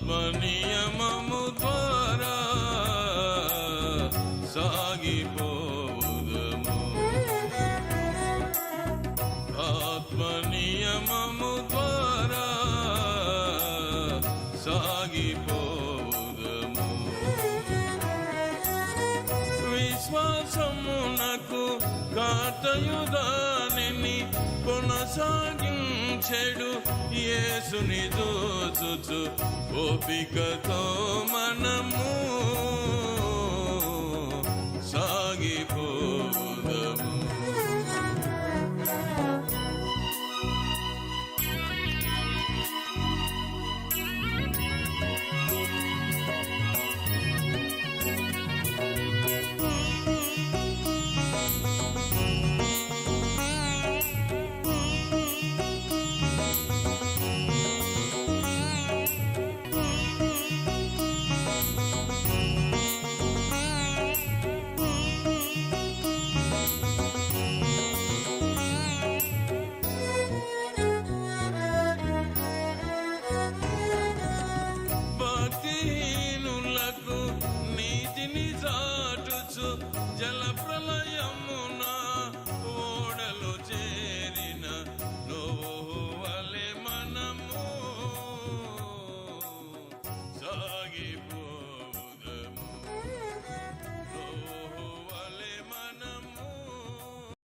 ఆత్మనియమము ద్వారా సాగిపోదము ఆత్మనియమము ద్వారా సాగిపోదము విశ్వాసమునకు కాతయుదాని కొనసాగి చెడు యేసుని దోచుచు ఓపికతో మనము జలప్ర